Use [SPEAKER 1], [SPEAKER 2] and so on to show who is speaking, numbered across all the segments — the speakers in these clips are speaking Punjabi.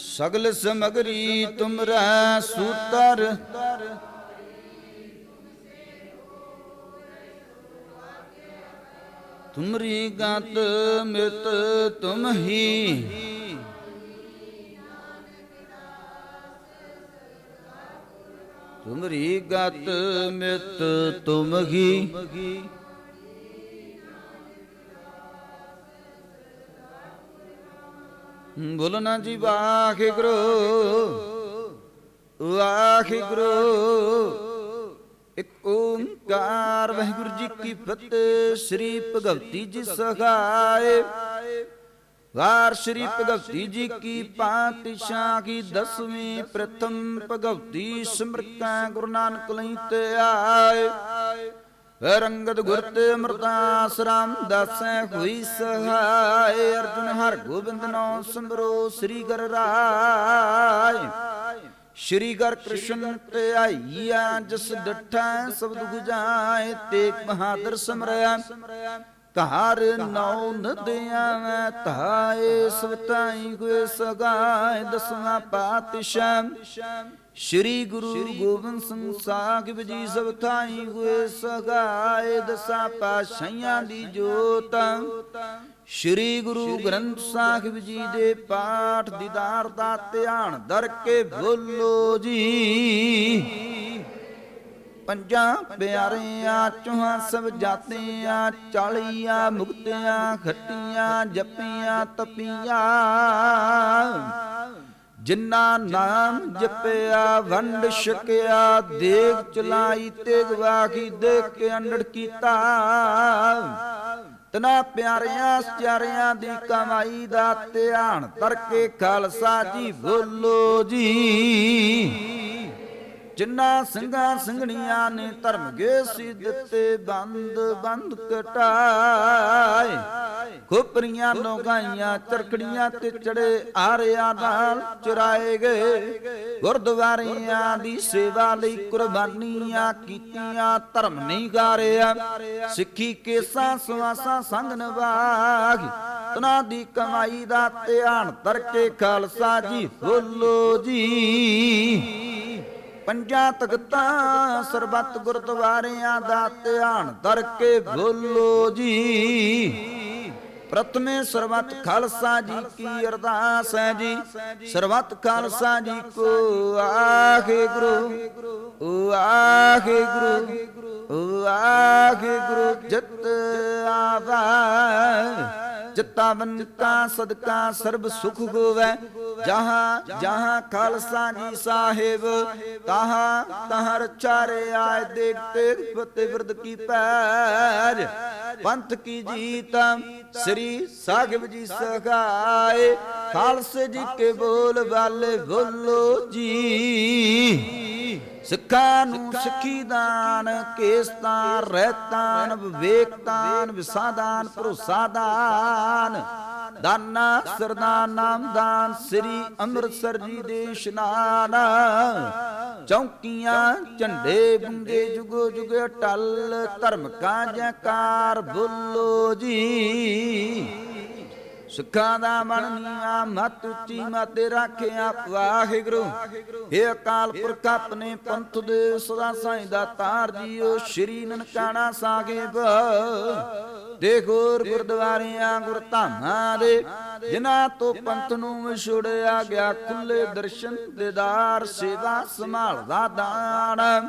[SPEAKER 1] ਸਗਲ ਸਮਗਰੀ ਤੁਮਰਾ ਸੂਤਰ। ਤੁਮਰੀ ਗਤ ਮਿਤ ਤੁਮ ਹੀ। ਤੁਮਰੀ ਗਤ ਮਿਤ ਤੁਮ ਹੀ। ਬੋਲੋ ਨਾ ਜੀ, ਵਾਹਿਗੁਰੂ। ਵਾਹਿਗੁਰੂ। ਇੱਕ ਓੰਕਾਰ, ਵਾਹਿਗੁਰੂ ਜੀ ਕੀ ਫਤਿਹ। ਸ੍ਰੀ ਭਗਵਤੀ ਜੀ ਸਹਾਇ ਵਾਰ ਸ੍ਰੀ ਭਗਵਤੀ ਜੀ ਕੀ ਪਾਤਸ਼ਾਹ ਕੀ ਦਸਵੀਂ ਪ੍ਰਥਮ ਭਗਵਤੀ ਸਿਮਰਤਾ ਗੁਰੂ ਨਾਨਕ ਲਈ ਤੇ ਆਏ। ਰੰਗਤ ਗੁਰ ਤੇ ਅਮਰਦਾਸ ਰਾਮ ਦਾਸੈ ਹੋਈ ਸਹਾਇ। ਅਰਜੁਨ ਹਰ ਗੋਬਿੰਦ ਨੋ ਸਿਮਰੋ ਸ੍ਰੀ ਗਰ ਰਾਏ। ਸ਼੍ਰੀ ਗਰ ਕ੍ਰਿਸ਼ਨ ਤੇ ਆਈਆ ਜਿਸ ਡਠਾ ਸਬਦ ਗੁਜਾਏ ਤੇ ਬਹਾਦਰ ਸਮਰਿਆ ਤਾਰ ਨੌ ਨਦਿਆਂ ਮੈਂ ਧਾਏ ਸਵਤਾਈ ਹੋਏ ਸਗਾਏ ਦਸਵਾਂ ਪਾਤਸ਼ਾਹ। ਸ਼੍ਰੀ ਗੁਰੂ ਗੋਬਿੰਦ ਸਿੰਘ ਸਾਹਿਬ ਜੀ ਸਭ ਥਾਈ ਹੋਏ ਸਗਾਏ ਦਸਾਂ ਪਾਸ਼ਾਈਆਂ ਦੀ ਜੋਤ। ਸ਼੍ਰੀ ਗੁਰੂ ਗ੍ਰੰਥ ਸਾਹਿਬ ਜੀ ਦੇ ਪਾਠ ਦੀਦਾਰ ਦਾ ਧਿਆਨ ਦਰ ਕੇ ਬੋਲੋ ਜੀ। ਪੰਜਾਂ ਪਿਆਰਿਆਂ ਚੋਹਾਂ ਸਭ ਜਾਤਿਆਂ ਚਾਲੀਆਂ ਮੁਕਤਿਆਂ ਖੱਟੀਆਂ ਜਪੀਆਂ ਤਪੀਆਂ। ਜਿਨ੍ਹਾਂ ਨਾਮ ਜਪਿਆ, ਵੰਡ ਛਕਿਆ ਦੇਗ ਚਲਾਈ ਤੇਗ ਵਾਖੀ ਦੇਖ ਕੇ ਅੰਡੜ ਕੀਤਾ। ਤਨਾ ਪਿਆਰਿਆਂ, ਸਿਆਰਿਆਂ ਦੀ ਕਮਾਈ ਦਾ ਧਿਆਨ ਤਰਕੇ ਖਾਲਸਾ ਜੀ ਬੋਲੋ ਜੀ। ਜਿਨ੍ਹਾਂ ਸਿੰਘਾਂ ਸਿੰਘਣੀਆਂ ਨੇ ਧਰਮ ਗੇ ਸੀ ਦਿੱਤੇ, ਬੰਦ ਬੰਦ ਕਟਾਏ। ਖੋਪਰੀਆਂ ਲੋਗਾਈਆਂ ਚਰਖੜੀਆਂ ਤੇ ਚੜੇ ਆਰਿਆਂ ਨਾਲ ਚੁਰਾਏ ਗਏ। ਗੁਰਦੁਆਰਿਆਂ ਦੀ ਸੇਵਾ ਲਈ ਕੁਰਬਾਨੀਆਂ ਕੀਤੀਆਂ, ਧਰਮ ਨਹੀਂ ਗਾਰਿਆ ਸਿੱਖੀ ਕੇਸਾਂ, ਸਵਾਸਾਂ ਸੰਗ ਨਵਾਗ ਤਨਾ ਦੀ ਕਮਾਈ ਦਾ ਧਿਆਨ ਤਰਕੇ ਖਾਲਸਾ ਜੀ ਬੋਲੋ ਜੀ। ਪੰਜਾਂ ਤਖਤਾਂ ਸਰਬੱਤ ਗੁਰਦੁਆਰਿਆਂ ਦਾ ਧਿਆਨ ਧਰ ਕੇ ਬੋਲੋ ਜੀ। ਪ੍ਰਥਮੇ ਸਰਬੱਤ ਖਾਲਸਾ ਜੀ ਕੀ ਅਰਦਾਸ ਹੈ ਜੀ। ਸਰਬੱਤ ਖਾਲਸਾ ਜੀ ਕੋ ਆਖੇ ਗੁਰੂ ਆਖੇ ਗੁਰੂ ਆਖੇ ਗੁਰੂ ਜਤ ਆਵਾ। ਜਿਤਾ ਸਦਕਾ ਸਰਬ ਸੁਖ ਹੋਵੇ। ਜਹਾਂ ਜਹਾਂ ਖਾਲਸਾ ਜੀ ਸਾਹਿਬ, ਤਹਾਂ ਤਹਰ ਚਾਰੇ ਆਏ ਦੇਖ ਤੇ ਫਤਿਹ ਵਿਰਦ ਕੀ ਪੈਰ। ਪੰਥ ਕੀ ਜੀਤ, ਸ੍ਰੀ ਸਾਹਿਬ ਜੀ ਸਖਾਏ ਖਾਲਸੇ ਜੀ ਕੇ ਬੋਲ, ਵਾਲੇ ਬੋਲੋ ਜੀ। ਸਿੱਖਾਂ ਨੂੰ ਸਿੱਖੀ ਦਾਨ ਕੇਸਤਾਨ ਰਹਿਤਾਨ ਵਿਵੇਕਤਾਨ ਵਿਸਾਦਾਨ ਭਰੋਸਾ ਦਾਨ ਦਾਨਾ ਸਰਦਾਨ ਨਾਮਦਾਨ ਸ੍ਰੀ ਅੰਮ੍ਰਿਤਸਰ ਜੀ ਦੇ ਇਸ਼ਨਾਨ। ਚੌਕੀਆਂ ਝੰਡੇ ਬੁੰਗੇ ਜੁਗੋ ਜੁਗ ਟਲ ਧਰਮ ਕਾ ਜੈਕਾਰ ਬੋਲੋ ਜੀ। ਸਿੱਖਾਂ ਦਾ ਮਨ ਨੀਵਾ ਮਤ ਉੱਚੀ ਮਤ ਰੱਖਿਆ। ਵਾਹਿਗੁਰੂ ਇਹ ਅਕਾਲ ਪੁਰਖ ਆਪਣੇ ਪੰਥ ਦੇ ਸਦਾ ਸਾਈਂ ਦਾ ਤਾਰ ਜੀਓ। ਸ਼੍ਰੀ ਨਨਕਾਣਾ ਸਾਹਿਬ ਦੇਖੋ ਗੁਰਦੁਆਰਿਆਂ ਗੁਰਧਾਮਾਂ ਦੇ, ਜਿਨ੍ਹਾਂ ਤੋਂ ਪੰਥ ਨੂੰ ਵਿਛੜਿਆ ਗਿਆ, ਖੁੱਲੇ ਦਰਸ਼ਨ ਦੇਦਾਰ ਸੇਵਾ ਸੰਭਾਲਦਾ ਦਾਨ।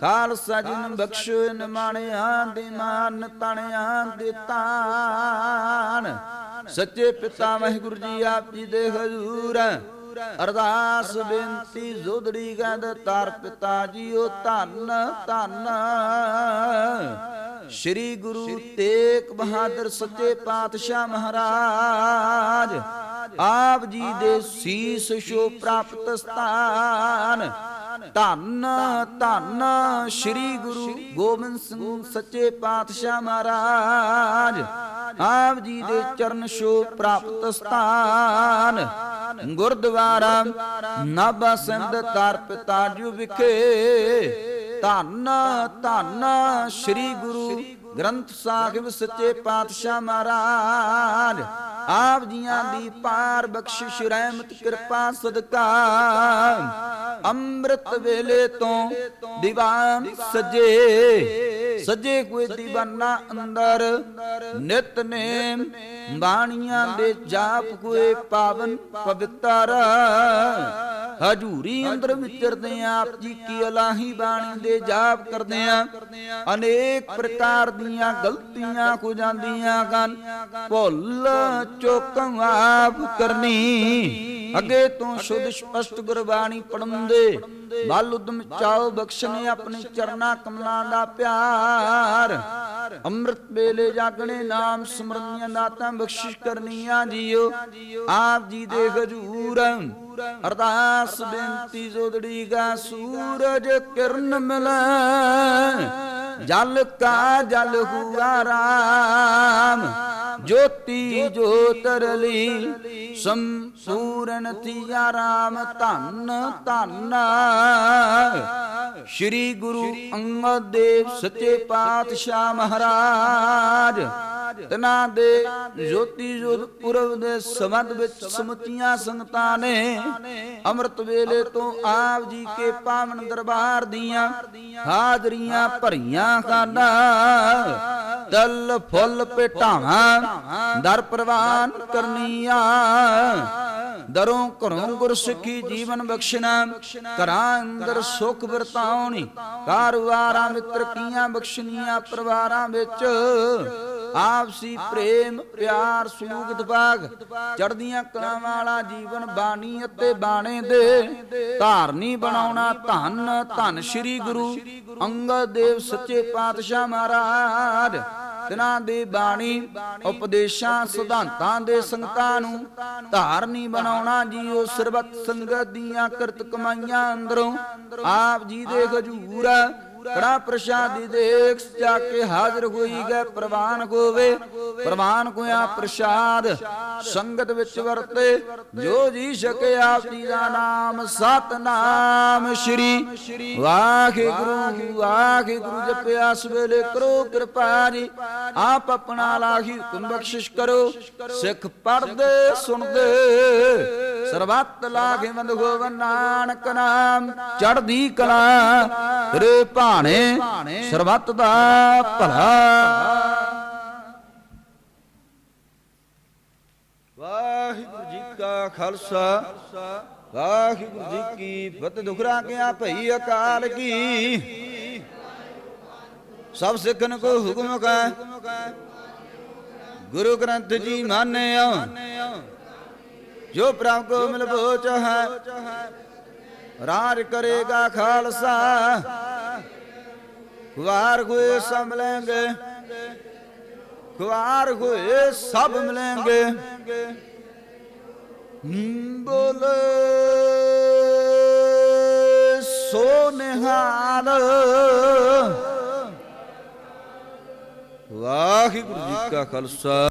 [SPEAKER 1] ਖਾਲਸਾ ਜੀ ਨੂੰ ਬਖਸ਼ੋ ਨਿਮਾਣਿਆਂ ਦੇ ਮਾਨ, ਤਣਿਆਂ ਦੇ ਤਾਨ। ਸੱਚੇ ਪਿਤਾ ਵਾਹਿਗੁਰੂ ਜੀ ਆਪ ਜੀ ਦੇ ਹਜ਼ੂਰ, ਅਰਦਾਸ ਬੇਨਤੀ ਜ਼ੋਦੜੀ ਗੰਦ ਤਾਰ ਪਿਤਾ ਜੀਓ ਧੰਨ ਧੰਨ। ਸ੍ਰੀ ਗੁਰੂ ਤੇਗ ਬਹਾਦਰ ਸੱਚੇ ਪਾਤਸ਼ਾਹ ਮਹਾਰਾਜ, ਆਪ ਜੀ ਦੇ ਸੀਸ ਛੋ ਪ੍ਰਾਪਤ ਸਥਾਨ। ਧੰਨ ਧੰਨ ਸ੍ਰੀ ਗੁਰੂ ਗੋਬਿੰਦ ਸਿੰਘ ਸੱਚੇ ਪਾਤਸ਼ਾਹ ਮਹਾਰਾਜ, ਆਪ ਜੀ ਦੇ ਚਰਨ ਛੋ ਪ੍ਰਾਪਤ ਸਥਾਨ। ਗੁਰਦੁਆਰਾ ਨਾਭਾ ਸਿੰਧ ਤਾਰ ਪਿਤਾ ਜੂ ਵਿਖੇ ਧੰਨ ਧੰਨ ਸ੍ਰੀ ਗੁਰੂ ਗ੍ਰੰਥ ਸਾਹਿਬ ਸੱਚੇ ਪਾਤਸ਼ਾਹ ਮਹਾਰਾਜ। ਆਪ ਜੀਆਂ ਦੀ ਪਾਰ ਬਖਸ਼ਿਸ਼, ਰਹਿਮਤ, ਕਿਰਪਾ, ਸਦਕਾ। ਅੰਮ੍ਰਿਤ ਵੇਲੇ ਤੋਂ ਦੀਵਾਨ ਸਜੇ। ਸਜੇ ਕੋਈ ਦੀਵਾਨਾ ਅੰਦਰ ਨਿਤਨੇਮ ਬਾਣੀਆਂ ਦੇ ਜਾਪ ਕੋਈ ਪਾਵਨ ਪਵਿੱਤਰ। ਹਜੂਰੀ ਅੰਦਰ ਵਿਚਰਦੇ ਆਂ, ਆਪ ਜੀ ਕੀ ਅਲਾਹੀ ਬਾਣੀ ਦੇ ਜਾਪ ਕਰਦੇ ਆਂ। ਅਨੇਕ ਪ੍ਰਕਾਰ ਦੀਆਂ ਗਲਤੀਆਂ ਹੋ ਜਾਂਦੀਆਂ ਹਨ ਭੁੱਲ ਚੁੱਕ ਆਪ ਕਰਨੀ। ਅੱਗੇ ਤੋਂ ਸ਼ੁੱਧ ਸਪਸ਼ਟ ਗੁਰਬਾਣੀ ਪੜਨ ਦੇ ਬਲ ਉਦਮ ਚਾਓ ਬਖਸ਼ਨੇ ਆਪਣੇ ਚਰਨਾ ਕਮਲਾਂ ਦਾ ਪਿਆਰ। ਅੰਮ੍ਰਿਤ ਵੇਲੇ ਜਾਗਣੇ ਨਾਮ ਸਿਮਰਨੀਆਂ ਦਾਤਾਂ ਬਖਸ਼ਿਸ਼ ਕਰਨੀਆਂ ਜੀਓ। ਆਪ ਜੀ ਦੇ ਹਜੂਰ ਅਰਦਾਸ ਬੇਨਤੀ ਜੋਦੜੀ ਗਾ ਸੂਰਜ ਕਿਰਨ ਮਿਲੈ। ਜਲ ਕਾ ਜਲ ਹੁਆ ਰਾਮ, ਜੋਤੀ ਜੋਤਰਲੀ ਸੰਪੂਰਨ ਥੀਆ ਰਾਮ, ਧੰਨ ਧੰਨ। ਸ੍ਰੀ ਗੁਰੂ ਅੰਗਦ ਦੇਵ ਸੱਚੇ ਪਾਤਸ਼ਾਹ ਮਹਾਰਾਜ। ਤਨਾ ਦੇ ਜੋਤੀ ਜੋਤ ਪੁਰਬ ਦੇ ਸੰਬੰਧ ਵਿੱਚ ਸਮੁੱਚੀਆਂ ਸੰਗਤਾਂ ਨੇ ਅੰਮ੍ਰਿਤ ਵੇਲੇ ਤੋਂ ਆਪ ਜੀ ਕੇ ਪਾਵਨ ਦਰਬਾਰ ਦੀਆਂ ਹਾਜ਼ਰੀਆਂ ਭਰੀਆਂ ਖਾਨਾ। ਤਲ ਫੁੱਲ ਪਟਾਵਾਂ ਦਰ ਪ੍ਰਵਾਨ ਕਰਨੀਆਂ। ਦਰੋਂ ਘਰੋਂ ਗੁਰਸਿੱਖੀ ਜੀਵਨ ਬਖਸ਼ਣਾ। ਘਰਾਂ ਅੰਦਰ ਸੁਖ ਵਰਤਾਉਣੀ। ਕਾਰਵਾਰਾਂ ਮਿੱਤਰ ਕੀਆਂ ਬਖਸ਼ਣੀਆਂ ਪਰਿਵਾਰਾਂ ਵਿੱਚ। ਆਪਸੀ ਪ੍ਰੇਮ ਪਿਆਰ ਸਲੂਕ ਦਬਾਗ ਚੜਦੀਆਂ ਕਲਾਂ ਵਾਲਾ ਜੀਵਨ ਬਾਣੀ ਅਤੇ ਬਾਣੇ ਦੇ ਧਾਰਨੀ ਬਣਾਉਣਾ ਧੰਨ ਧੰਨ ਸ੍ਰੀ ਗੁਰੂ ਅੰਗਦ ਦੇਵ ਸੱਚੇ ਪਾਤਸ਼ਾਹ ਮਹਾਰਾਜ। ਤਿਨਾਂ ਦੀ ਬਾਣੀ ਉਪਦੇਸ਼ਾਂ ਸਿਧਾਂਤਾਂ ਦੇ ਸੰਗਤਾਂ ਨੂੰ ਧਾਰਨੀ ਬਣਾਉਣਾ ਜੀਓ ਸਰਬਤ ਸੰਗਤ ਦੀਆਂ ਕਰਤ ਕਮਾਈਆਂ ਅੰਦਰੋਂ। ਆਪ ਜੀ ਦੇ ਹਜੂਰ ਕੜਾ ਪ੍ਰਸ਼ਾਦੀ ਦੇਖ ਜਾ ਕੇ ਹਾਜ਼ਰ ਹੋਈ ਗਏ ਪ੍ਰਵਾਨ ਹੋਵੇ ਪ੍ਰਵਾਨ ਹੋਇਆ ਪ੍ਰਸ਼ਾਦ। ਸੰਗਤ ਵਿੱਚ ਵਰਤੇ। ਜੋ ਜੀ ਸਕੇ ਆਪ ਜੀ ਦਾ ਨਾਮ ਸਤਨਾਮ ਸ਼੍ਰੀ ਵਾਹਿਗੁਰੂ ਵਾਹਿਗੁਰੂ ਜਪਿਆ ਸਵੇਲੇ ਕਰੋ ਕਿਰਪਾ ਜੀ। ਆਪ ਆਪਣਾ ਲਾਹੀ ਹੁਕਮ ਬਖਸ਼ਿਸ਼ ਕਰੋ। ਸਿੱਖ ਪੜਦੇ ਸੁਣਦੇ। ਸਰਬੱਤ ਲਾਗੇ ਵੰਦ ਗੋਵਨ ਨਾਨਕ ਨਾਮ। ਚੜਦੀ ਕਲਾ ਰੇ ਭਾਣੇ, ਸਰਬੱਤ ਦਾ ਭਲਾ। ਵਾਹਿਗੁਰੂ ਜੀ ਕਾ ਖਾਲਸਾ, ਵਾਹਿਗੁਰੂ ਜੀ ਕੀ ਫਤਿਹ। ਦੁਖਰਾ ਗਿਆ ਭਈ ਅਕਾਲ ਕੀ? ਸਭ ਸਿੱਖਨ ਕੋ ਹੁਕਮ ਕਾ। ਗੁਰੂ ਗ੍ਰੰਥ ਜੀ ਮਾਨਿਓ ਜੋ ਪ੍ਰਭ ਕੋ ਮਿਲ ਬੋਚ ਹੈ ਰਾਜ ਕਰੇਗਾ ਖਾਲਸਾ। ਖੁਆਰ ਹੋਏ ਸਭ ਮਿਲेंगे ਖੁਆਰ ਹੋਏ ਸਭ ਮਿਲेंगे ਬੋਲੇ ਸੋ ਨਿਹਾਲ ਵਾਹਿਗੁਰੂ ਜੀ ਕਾ ਖਾਲਸਾ।